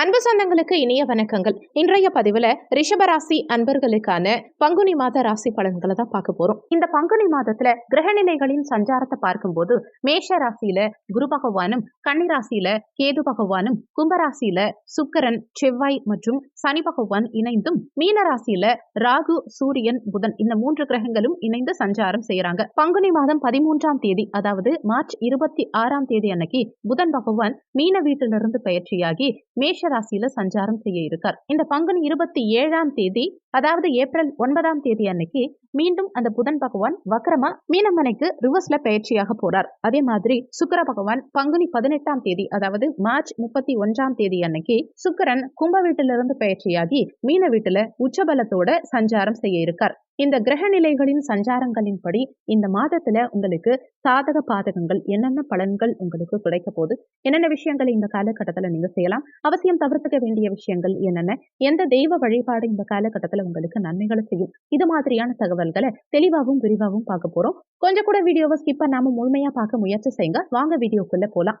அன்பு சொந்தங்களுக்கு இனிய வணக்கங்கள். இன்றைய பதிவுல ரிஷபராசி அன்பர்களுக்கான பங்குனி மாத ராசி பலன்களை தான் பார்க்க போறோம். இந்த பங்குனி மாதத்துல கிரகநிலைகளின் சஞ்சாரத்தை பார்க்கும்போது மேஷ ராசியில குரு பகவானும் கன்னிராசியில கேது பகவானும் கும்பராசியில சுக்கரன் செவ்வாய் மற்றும் சனி பகவான் இணைந்தும் மீன ராசியில ராகு சூரியன் புதன் இந்த மூன்று கிரகங்களும் இணைந்து சஞ்சாரம் செய்யறாங்க. பங்குனி மாதம் பதிமூன்றாம் தேதி அதாவது மார்ச் இருபத்தி ஆறாம் தேதி அன்னைக்கு புதன் பகவான் மீன வீட்டிலிருந்து பயிற்சியாகி மேஷ ராசியில சஞ்சாரம் செய்ய இருக்கார். இந்த பங்குனி இருபத்தி ஏழாம் தேதி அதாவது ஏப்ரல் ஒன்பதாம் தேதி அன்னைக்கு மீண்டும் அந்த புதன் பகவான் வக்கரமா மீனமனைக்கு ரிவர்ஸ்ல பயிற்சியாக போறார். அதே மாதிரி சுக்கிர பகவான் பங்குனி பதினெட்டாம் தேதி அதாவது மார்ச் முப்பத்தி ஒன்றாம் தேதி அன்னைக்கு சுக்கிரன் கும்ப வீட்டிலிருந்து பயிற்சியாகி மீன வீட்டுல உச்சபலத்தோட சஞ்சாரம் செய்ய இருக்கார். இந்த கிரக நிலைகளின் சஞ்சாரங்களின்படி இந்த மாதத்துல உங்களுக்கு சாதக பாதகங்கள் என்னென்ன பலன்கள் உங்களுக்கு கிடைக்க போகுது என்னென்ன விஷயங்கள் இந்த காலகட்டத்துல நீங்க செய்யலாம் அவசியம் தவிர்த்துக்க வேண்டிய விஷயங்கள் என்னென்ன எந்த தெய்வ வழிபாடு இந்த காலகட்டத்துல உங்களுக்கு நன்மைகளை செய்யும் இது மாதிரியான தகவல்களை தெளிவாகவும் விரிவாகவும் பார்க்க போறோம். கொஞ்சம் கூட வீடியோவை ஸ்கிப் பண்ணாம முழுமையா பார்க்க முயற்சி செய்யுங்க. வாங்க வீடியோக்குள்ள போலாம்.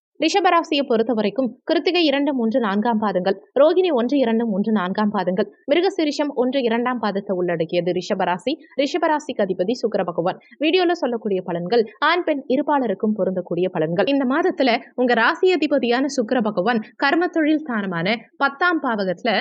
ரிஷபராசியை பொறுத்த வரைக்கும் கிருத்திகை இரண்டு மூன்று நான்காம் பாதங்கள் ரோகிணி ஒன்று இரண்டு மூன்று நான்காம் பாதங்கள் மிருகசிரிஷம் ஒன்று இரண்டாம் பாதத்தை உள்ளடக்கியது ரிஷபராசி. ரிஷபராசிக்கு அதிபதி சுக்கர பகவான். வீடியோல சொல்லக்கூடிய பலன்கள் ஆண் பெண் இருப்பாளருக்கும் பொருந்தக்கூடிய பலன்கள். இந்த மாதத்துல உங்க ராசி அதிபதியான சுக்கர பகவான் கர்ம தொழில் ஸ்தானமான பத்தாம் பாவகத்துல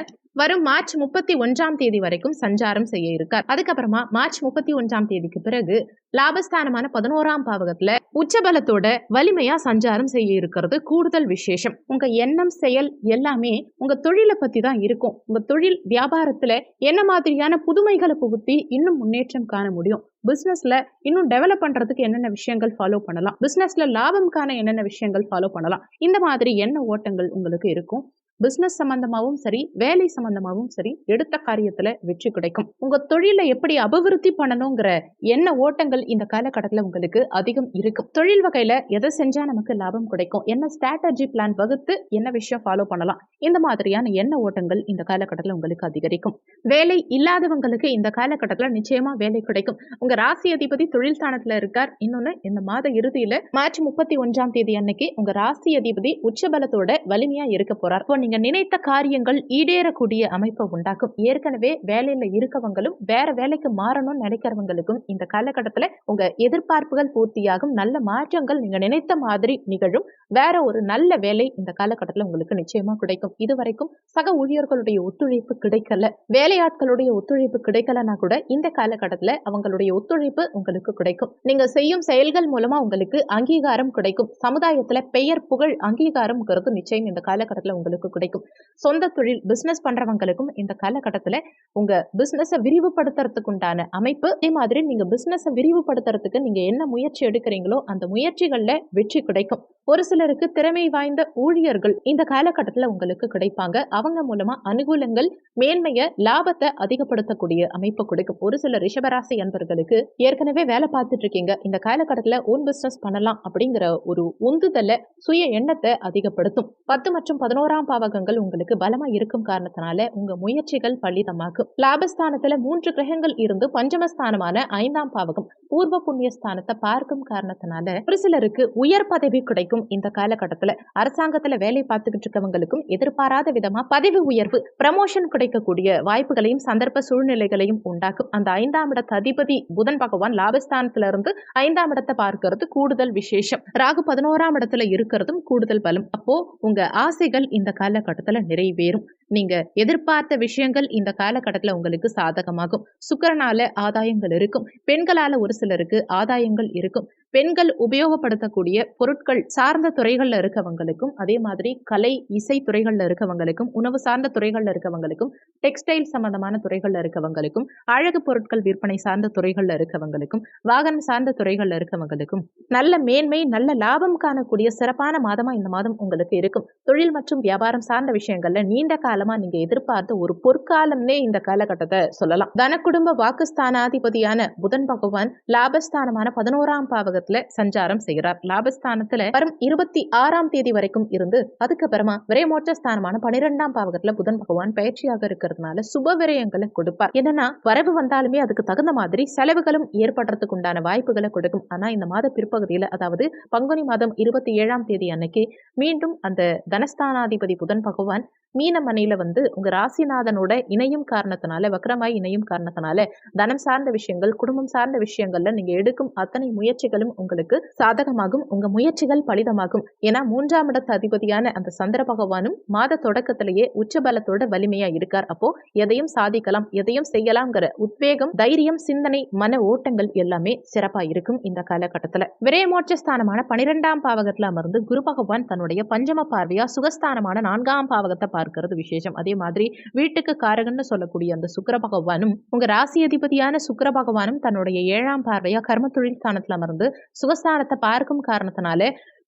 வரும் மார்ச் முப்பத்தி ஒன்றாம் தேதி வரைக்கும் சஞ்சாரம் செய்ய இருக்கார். அதுக்கப்புறமா மார்ச் முப்பத்தி ஒன்றாம் தேதிக்கு பிறகு லாபஸ்தானமான பதினோராம் பாவகத்துல உச்சபலத்தோட வலிமையா சஞ்சாரம் செய்ய இருக்கிறது. கூடுதல் விசேஷம். உங்க எண்ணம் செயல் எல்லாமே உங்க தொழிலை பத்தி தான் இருக்கும். உங்க தொழில் வியாபாரத்துல என்ன மாதிரியான புதுமைகளை புகுத்தி இன்னும் முன்னேற்றம் காண முடியும். பிசினஸ்ல இன்னும் டெவலப் பண்றதுக்கு என்னென்ன விஷயங்கள் ஃபாலோ பண்ணலாம்? பிசினஸ்ல லாபம் காண என்னென்ன விஷயங்கள் ஃபாலோ பண்ணலாம்? இந்த மாதிரி என்ன ஓட்டங்கள் உங்களுக்கு இருக்கும்? பிஸ்னஸ் சம்பந்தமாகவும் சரி வேலை சம்பந்தமாகவும் சரி எடுத்த காரியத்துல வெற்றி கிடைக்கும். உங்க தொழிலை எப்படி அபிவிருத்தி பண்ணணுங்கிற என்ன ஓட்டங்கள் இந்த காலகட்டத்தில் உங்களுக்கு அதிகம் இருக்கும். தொழில் வகையில எதை செஞ்சா நமக்கு லாபம் கிடைக்கும்? என்ன ஸ்ட்ராட்டஜி பிளான் வகுத்து என்ன விஷயம் ஃபாலோ பண்ணலாம்? இந்த மாதிரியான என்ன ஓட்டங்கள் இந்த காலகட்டத்தில் உங்களுக்கு அதிகரிக்கும். வேலை இல்லாதவங்களுக்கு இந்த காலகட்டத்தில் நிச்சயமா வேலை கிடைக்கும். உங்க ராசி அதிபதி தொழில் ஸ்தானத்துல இருக்கார். இன்னொன்னு இந்த மாத இறுதியில மார்ச் முப்பத்தி ஒன்றாம் தேதி அன்னைக்கு உங்க ராசி அதிபதி உச்சபலத்தோட வலிமையா இருக்க போறார். இப்போ நீங்க நினைத்த காரியங்கள் ஈடேறக்கூடிய அமைப்பை உண்டாக்கும். ஏற்கனவே வேலையில இருக்கவங்களும் வேற வேலைக்கு மாறணும்னு நினைக்கிறவங்களுக்கும் இந்த காலகட்டத்துல உங்க எதிர்பார்ப்புகள் பூர்த்தியாகும். நல்ல மாற்றங்கள் நீங்க நினைத்த மாதிரி நிகழும். வேற ஒரு நல்ல வேலை இந்த காலகட்டத்துல உங்களுக்கு நிச்சயமா கிடைக்கும். இதுவரைக்கும் சக ஊழியர்களுடைய ஒத்துழைப்பு கிடைக்கல. வேலையாட்களுடைய ஒத்துழைப்பு கிடைக்கலனா கூட இந்த காலகட்டத்துல அவங்களுடைய ஒத்துழைப்பு உங்களுக்கு கிடைக்கும். நீங்க செய்யும் செயல்கள் மூலமா உங்களுக்கு அங்கீகாரம் கிடைக்கும். சமுதாயத்துல பெயர் புகழ் அங்கீகாரம்ங்கிறது நிச்சயம் இந்த காலகட்டத்துல உங்களுக்கு கிடைக்கும் சொந்த தொழில் பிசினஸ் பண்றவங்களுக்கும் இந்த காலகட்டத்துல உங்க பிசினஸை விரிவுபடுத்துறதுக்கு உண்டான அமைப்பு அதே மாதிரி நீங்க பிஸ்னஸை விரிவுபடுத்துறதுக்கு நீங்க என்ன முயற்சி எடுக்கிறீங்களோ அந்த முயற்சிகளில் வெற்றி கிடைக்கும். ஒரு சிலருக்கு திறமை வாய்ந்த ஊழியர்கள் இந்த காலகட்டத்தில் உங்களுக்கு கிடைப்பாங்க. அவங்க மூலமா அனுகூலங்கள் மேன்மைய லாபத்தை அதிகப்படுத்தக்கூடிய அமைப்பு கொடுக்கும். ஒரு சில ரிஷபராசி அன்பர்களுக்கு ஏற்கனவே வேலை பார்த்துட்டு இருக்கீங்க. இந்த காலகட்டத்தில் ஓன் பிசினஸ் பண்ணலாம் அப்படிங்கிற ஒரு உந்துதலை சுய எண்ணத்தை அதிகப்படுத்தும். பத்து மற்றும் பதினோராம் பாவகங்கள் உங்களுக்கு பலமா இருக்கும் காரணத்தினால உங்க முயற்சிகள் பலிதமாக்கும் லாபஸ்தானத்துல மூன்று கிரகங்கள் இருந்து பஞ்சமஸ்தானமான ஐந்தாம் பாவகம் பூர்வ புண்ணிய ஸ்தானத்தை பார்க்கும் காரணத்தினால ஒரு சிலருக்கு உயர் பதவி கிடைக்கும். இந்த காலகட்டத்தில் அரசாங்கத்துல வேலை பார்த்துக்கிட்டு இருக்கவங்களுக்கும் எதிர்பாராத விதமா பதவி உயர்வு ப்ரமோஷன் கிடைக்கக்கூடிய வாய்ப்புகளையும் சந்தர்ப்ப சூழ்நிலைகளையும் உண்டாக்கும். அந்த ஐந்தாம் இடத்த அதிபதி புதன் பகவான் லாபஸ்தானத்திலிருந்து ஐந்தாம் இடத்தை பார்க்கறது கூடுதல் விசேஷம். ராகு பதினோராம் இடத்துல இருக்கிறதும் கூடுதல் பலம். அப்போ உங்க ஆசைகள் இந்த காலகட்டத்தில் நிறைவேறும். நீங்க எதிர்பார்த்த விஷயங்கள் இந்த காலகட்டத்தில் உங்களுக்கு சாதகமாகும். சுக்கரனால ஆதாயங்கள் இருக்கும். பெண்களால ஒரு சிலருக்கு ஆதாயங்கள் இருக்கும். பெண்கள் உபயோகப்படுத்தக்கூடிய பொருட்கள் சார்ந்த துறைகள்ல இருக்கவங்களுக்கும் அதே மாதிரி கலை இசை துறைகளில் இருக்கவங்களுக்கும் உணவு சார்ந்த துறைகள்ல இருக்கவங்களுக்கும் டெக்ஸ்டைல் சம்பந்தமான துறைகள்ல இருக்கவங்களுக்கும் அழகு பொருட்கள் விற்பனை சார்ந்த துறைகள்ல இருக்கவங்களுக்கும் வாகனம் சார்ந்த துறைகள்ல இருக்கவங்களுக்கும் நல்ல மேன்மை நல்ல லாபம் காணக்கூடிய சிறப்பான மாதமா இந்த மாதம் உங்களுக்கு இருக்கும். தொழில் மற்றும் வியாபாரம் சார்ந்த விஷயங்கள்ல நீண்ட கால காலமா நீங்க எதிர்பார்த்த ஒரு பொற்காலம்னே இந்த காலகட்டத்தை சொல்லலாம். தன குடும்ப வாக்குஸ்தானாதிபதியான புதன் பகவான் லாபஸ்தானமான பதினோராம் பாவகத்துல சஞ்சாரம் செய்கிறார். லாபஸ்தானத்துல வரும் இருபத்தி ஆறாம் தேதி வரைக்கும் இருந்து அதுக்கப்புறமா விரைமோட்ச ஸ்தானமான பனிரெண்டாம் பாவகத்துல புதன் பகவான் பயிற்சியாக இருக்கிறதுனால சுப விரயங்களை கொடுப்பார். என்னன்னா வரவு வந்தாலுமே அதுக்கு தகுந்த மாதிரி செலவுகளும் ஏற்படுறதுக்கு உண்டான வாய்ப்புகளை கொடுக்கும். ஆனா இந்த மாத பிற்பகுதியில அதாவது பங்குனி மாதம் இருபத்தி ஏழாம் தேதி அன்னைக்கு மீண்டும் அந்த தனஸ்தானாதிபதி புதன் பகவான் மீனமனையில வந்து உங்க ராசிநாதனோட இணையும் காரணத்தினால வக்ரமாய் இணையும் காரணத்தினால தனம் சார்ந்த விஷயங்கள் குடும்பம் சார்ந்த விஷயங்கள்ல நீங்க எடுக்கும் அத்தனை முயற்சிகளும் உங்களுக்கு சாதகமாகும். உங்க முயற்சிகள் பலிதமாகும். ஏன்னா மூன்றாம் இடத்து அதிபதியான அந்த சந்திர பகவானும் மாத தொடக்கத்திலேயே உச்சபலத்தோட வலிமையா இருக்கார். அப்போ எதையும் சாதிக்கலாம் எதையும் செய்யலாம்ங்கிற உத்வேகம் தைரியம் சிந்தனை மன ஓட்டங்கள் எல்லாமே சிறப்பா இருக்கும் இந்த காலகட்டத்துல. விரயமோட்ச ஸ்தானமான பனிரெண்டாம் பாவகத்துல அமர்ந்து குரு பகவான் தன்னுடைய பஞ்சம பார்வையா சுகஸ்தானமான நான்காம் பாவகத்தை பார்க்கறது விசேஷம். அதே மாதிரி வீட்டுக்கு காரகன்னு சொல்லக்கூடிய அந்த சுக்கர பகவானும் உங்க ராசி அதிபதியான சுக்கர பகவானும் தன்னுடைய ஏழாம் பார்வையா கர்ம தொழில் ஸ்தானத்துல அமர்ந்து சுகஸ்தானத்தை பார்க்கும் காரணத்தினால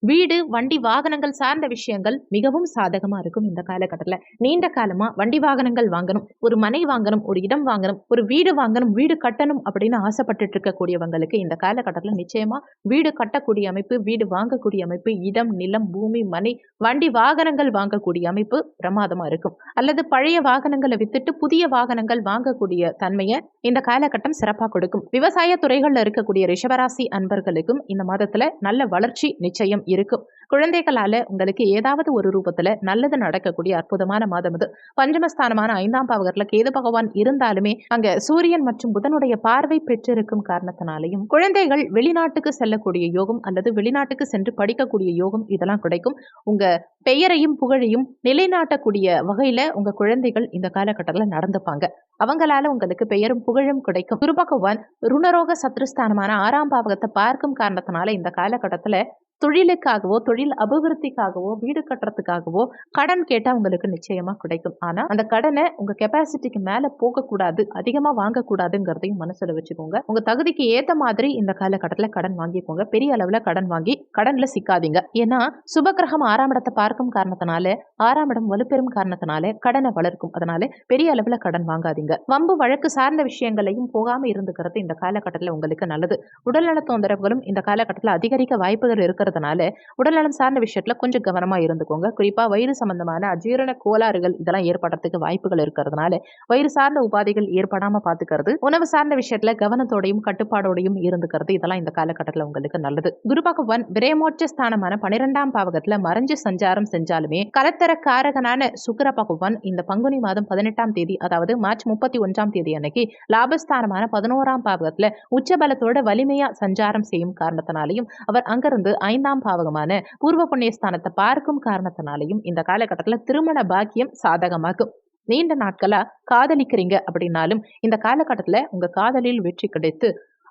வீடு வண்டி வாகனங்கள் சார்ந்த விஷயங்கள் மிகவும் சாதகமா இருக்கும் இந்த காலகட்டத்தில். நீண்ட காலமா வண்டி வாகனங்கள் வாங்கணும் ஒரு மனை வாங்கணும் ஒரு இடம் வாங்கணும் ஒரு வீடு வாங்கணும் வீடு கட்டணும் அப்படின்னு ஆசைப்பட்டுட்டு இருக்கக்கூடியவங்களுக்கு இந்த காலகட்டத்தில் நிச்சயமா வீடு கட்டக்கூடிய அமைப்பு வீடு வாங்கக்கூடிய அமைப்பு இடம் நிலம் பூமி மனை வண்டி வாகனங்கள் வாங்கக்கூடிய அமைப்பு பிரமாதமா இருக்கும். அல்லது பழைய வாகனங்களை வித்துட்டு புதிய வாகனங்கள் வாங்கக்கூடிய தன்மையை இந்த காலகட்டம் சிறப்பாக கொடுக்கும். விவசாய துறைகள்ல இருக்கக்கூடிய ரிஷபராசி அன்பர்களுக்கும் இந்த மாதத்துல நல்ல வளர்ச்சி நிச்சயம் இருக்கும். குழந்தைகளால உங்களுக்கு ஏதாவது ஒரு ரூபத்துல நல்லது நடக்கக்கூடிய அற்புதமான மாதம் இது. பஞ்சமஸ்தானமான ஐந்தாம் பாவகத்துல கேது பகவான் இருந்தாலுமே அங்க சூரியன் மற்றும் புதனுடைய பார்வை பெற்றிருக்கும் காரணத்தினாலையும் குழந்தைகள் வெளிநாட்டுக்கு செல்லக்கூடிய யோகம் அல்லது வெளிநாட்டுக்கு சென்று படிக்கக்கூடிய யோகம் இதெல்லாம் கிடைக்கும். உங்க பெயரையும் புகழையும் நிலைநாட்டக்கூடிய வகையில உங்க குழந்தைகள் இந்த காலகட்டத்தில் நடந்துப்பாங்க. அவங்களால உங்களுக்கு பெயரும் புகழும் கிடைக்கும். குரு பகவான் ருணரோக சத்ருஸ்தானமான ஆறாம் பாவகத்தை பார்க்கும் காரணத்தினால இந்த காலகட்டத்துல தொழிலுக்காகவோ தொழில் அபிவிருத்திக்காகவோ வீடு கட்டுறதுக்காகவோ கடன் கேட்டா உங்களுக்கு நிச்சயமா கிடைக்கும். ஆனா அந்த கடனை உங்க கெப்பாசிட்டிக்கு மேல போகக்கூடாது அதிகமா வாங்கக்கூடாதுங்கிறதையும் மனசுல வச்சுக்கோங்க. உங்க தகுதிக்கு ஏத்த மாதிரி இந்த காலகட்டத்தில் கடன் வாங்கிக்கோங்க. பெரிய அளவுல கடன் வாங்கி கடன்ல சிக்காதீங்க. ஏன்னா சுபகிரகம் ஆறாம் இடத்தை பார்க்கும் காரணத்தினால ஆறாம் இடம் வலுப்பெறும் காரணத்தினால கடனை வளர்க்கும். அதனால பெரிய அளவுல கடன் வாங்காதீங்க. வம்பு வழக்கு சார்ந்த விஷயங்களையும் போகாம இருந்துக்கிறது இந்த காலகட்டத்தில் உங்களுக்கு நல்லது. உடல்நல தொந்தரவுகளும் இந்த காலகட்டத்தில் அதிகரிக்க வாய்ப்புகள் இருக்கிறது இருக்கிறதுனால உடல்நலம் சார்ந்த விஷயத்தில் கொஞ்சம் கவனமாக இருந்துக்கோங்க. குறிப்பாக வயிறு சம்பந்தமான அஜீரண கோளாறுகள் இதெல்லாம் ஏற்படுறதுக்கு வாய்ப்புகள் இருக்கிறதுனால வயிறு சார்ந்த உபாதைகள் ஏற்படாமல் பார்த்துக்கிறது உணவு சார்ந்த விஷயத்தில் கவனத்தோடையும் கட்டுப்பாடோடையும் இருந்துக்கிறது இதெல்லாம் இந்த காலகட்டத்தில் உங்களுக்கு நல்லது. குரு பகவான் விரயமோட்ச ஸ்தானமான பனிரெண்டாம் பாவகத்தில் மறைஞ்சு சஞ்சாரம் செஞ்சாலுமே கலத்தர காரகனான சுக்கர பகவான் இந்த பங்குனி மாதம் பதினெட்டாம் தேதி அதாவது மார்ச் முப்பத்தி ஒன்றாம் தேதி அன்னைக்கு லாபஸ்தானமான பதினோராம் பாவகத்தில் உச்சபலத்தோட வலிமையா சஞ்சாரம் செய்யும் காரணத்தினாலையும் அவர் அங்கிருந்து ஐந்தாம் பாவகமான பூர்வ புண்ணியஸ்தானத்தை பார்க்கும் காரணத்தினாலையும் இந்த காலகட்டத்துல திருமண பாக்கியம் சாதகமாகும். நீண்ட நாட்களா காதலிக்கிறீங்க அப்படின்னாலும் இந்த காலகட்டத்தில் உங்க காதலில் வெற்றி கிடைத்து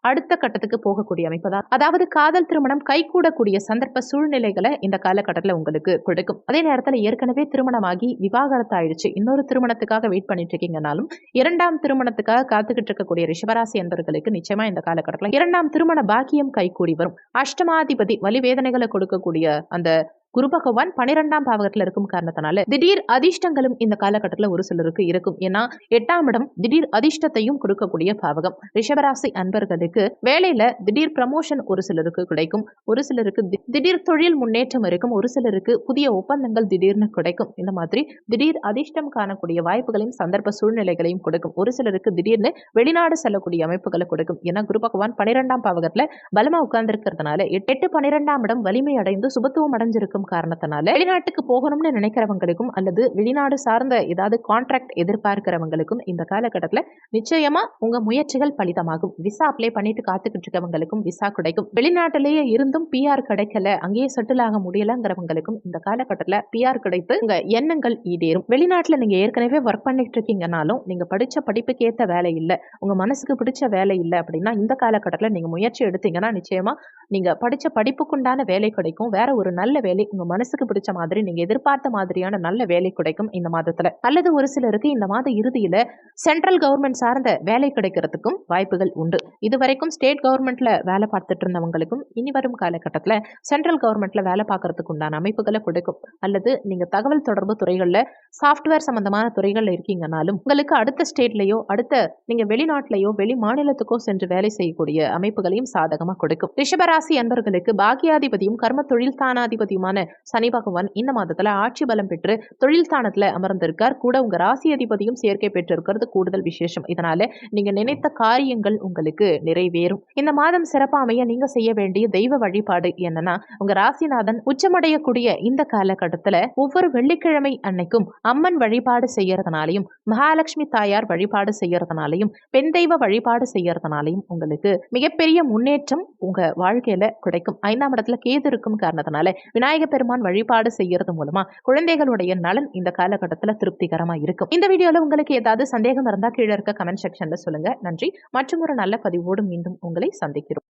அடுத்த கட்டத்துக்கு போகக்கூடிய அமைப்பு தான். அதாவது காதல் திருமணம் கைகூடக்கூடிய சந்தர்ப்ப சூழ்நிலைகளை இந்த காலகட்டத்தில் உங்களுக்கு கொடுக்கும். அதே நேரத்தில் ஏற்கனவே திருமணமாகி விவாகரத்து ஆயிடுச்சு. இன்னொரு திருமணத்துக்காக வெயிட் பண்ணிட்டு இருக்கீங்கனாலும் இரண்டாம் திருமணத்துக்காக காத்துக்கிட்டு இருக்கக்கூடிய ரிஷபராசி என்பர்களுக்கு நிச்சயமா இந்த காலகட்டத்தில் இரண்டாம் திருமண பாக்கியம் கைகூடி வரும். அஷ்டமாதிபதி வலி வேதனைகளை கொடுக்கக்கூடிய அந்த குரு பகவான் பனிரெண்டாம் பாவகத்துல இருக்கும் காரணத்தினால திடீர் அதிர்ஷ்டங்களும் இந்த காலகட்டத்தில் ஒரு சிலருக்கு இருக்கும். ஏன்னா எட்டாம் இடம் திடீர் அதிர்ஷ்டத்தையும் கொடுக்கக்கூடிய பாவகம். ரிஷபராசி அன்பர்களுக்கு வேலையில திடீர் ப்ரமோஷன் ஒரு சிலருக்கு கிடைக்கும். ஒரு சிலருக்கு திடீர் தொழில் முன்னேற்றம் இருக்கும். ஒரு சிலருக்கு புதிய ஒப்பந்தங்கள் திடீர்னு கிடைக்கும். இந்த மாதிரி திடீர் அதிர்ஷ்டம் காணக்கூடிய வாய்ப்புகளையும் சந்தர்ப்ப சூழ்நிலைகளையும் கொடுக்கும். ஒரு சிலருக்கு திடீர்னு வெளிநாடு செல்லக்கூடிய அமைப்புகளை கொடுக்கும். ஏன்னா குரு பகவான் பனிரெண்டாம் பாவகத்துல பலமா உட்கார்ந்துருக்கிறதுனால எட்டு பனிரெண்டாம் இடம் வலிமை அடைந்து சுபத்துவம் அடைஞ்சிருக்கும். காரணத்தினால வெளிநாட்டுக்கு போகணும்னு நினைக்கிறவங்களுக்கும் அல்லது வெளிநாடு சார்ந்த ஏதாவது கான்ட்ராக்ட் எதிர்பார்க்கிறவங்களுக்கும் இந்த காலகட்டத்துல நிச்சயமா உங்க முயற்சிகள் பலிதமாகும். விசா அப்ளை பண்ணிட்டு காத்துக்கிட்டு இருக்கவங்களுக்கும் விசா கிடைக்கும். வெளிநாட்டிலேயே இருந்தும் பிஆர் கிடைக்கல அங்கேயே செட்டில் ஆக முடியலங்கிறவங்களுக்கும் இந்த காலகட்டத்தில் பிஆர் கிடைத்து உங்க எண்ணங்கள் ஈடேறும். வெளிநாட்டில் நீங்க ஏற்கனவே ஒர்க் பண்ணிட்டு இருக்கீங்கனாலும் நீங்க படிச்ச படிப்புக்கு ஏற்ற வேலை இல்லை உங்க மனசுக்கு பிடிச்ச வேலை இல்லை அப்படின்னா இந்த காலகட்டத்தில் நீங்க முயற்சி எடுத்தீங்கன்னா நிச்சயமா நீங்க படிச்ச படிப்புக்குண்டான வேலை கிடைக்கும். வேற ஒரு நல்ல வேலை உங்க மனசுக்கு பிடிச்ச மாதிரி நீங்க எதிர்பார்த்த மாதிரியான நல்ல வேலை கிடைக்கும் இந்த மாதத்துல. அல்லது ஒரு சிலருக்கு இந்த மாத இறுதியில சென்ட்ரல் கவர்மெண்ட் சார்ந்த வேலை கிடைக்கிறதுக்கும் வாய்ப்புகள் உண்டு. இதுவரைக்கும் ஸ்டேட் கவர்மெண்ட்ல வேலை பார்த்துட்டு இருந்தவங்களுக்கும் இனி வரும் காலகட்டத்தில் சென்ட்ரல் கவர்மெண்ட்ல வேலை பார்க்கறதுக்கு உண்டான அமைப்புகளை கொடுக்கும். அல்லது நீங்க தகவல் தொடர்பு துறைகளில் சாஃப்ட்வேர் சம்பந்தமான துறைகளில் இருக்கீங்கனாலும் உங்களுக்கு அடுத்த ஸ்டேட்லேயோ அடுத்த நீங்க வெளிநாட்டிலேயோ வெளி மாநிலத்துக்கோ சென்று வேலை செய்யக்கூடிய அமைப்புகளையும் சாதகமாக கொடுக்கும். ரிஷபராசி அன்பர்களுக்கு பாக்கியாதிபதியும் கர்ம தொழில் ஸ்தானாதிபதியுமான சனி பகவான் இந்த மாதத்துல ஆட்சி பலம் பெற்று தொழில் ஸ்தானத்துல அமர்ந்திருக்கார். கூட உங்க ராசி அதிபதியும் சேர்க்கை பெற்றிருக்கிறது. கூடுதல் விசேஷம். இதனால நீங்க நினைத்த காரியங்கள் உங்களுக்கு நிறைவேறும். இந்த மாதம் சிறப்பாமைய நீங்க செய்ய வேண்டிய தெய்வ வழிபாடு என்னன்னா உங்க ராசிநாதன் உச்சமடையக்கூடிய இந்த காலகட்டத்துல ஒவ்வொரு வெள்ளிக்கிழமை அன்னைக்கும் அம்மன் வழிபாடு செய்யறதுனாலையும் மகாலட்சுமி தாயார் வழிபாடு செய்யறதுனாலையும் பெண் தெய்வ வழிபாடு செய்யறதுனாலையும் உங்களுக்கு மிகப்பெரிய முன்னேற்றம் உங்க வாழ்க்கை வாழ்க்கையில கிடைக்கும். ஐந்தாம் இடத்துல கேது இருக்கும் காரணத்தினால விநாயக பெருமான் வழிபாடு செய்யறது மூலமா குழந்தைகளுடைய நலன் இந்த காலகட்டத்துல திருப்திகரமா இருக்கும். இந்த வீடியோல உங்களுக்கு ஏதாவது சந்தேகம் இருந்தா கீழே இருக்க கமெண்ட் செக்ஷன்ல சொல்லுங்க. நன்றி. மற்றும் ஒரு நல்ல பதிவோடு மீண்டும் உங்களை சந்திக்கிறோம்.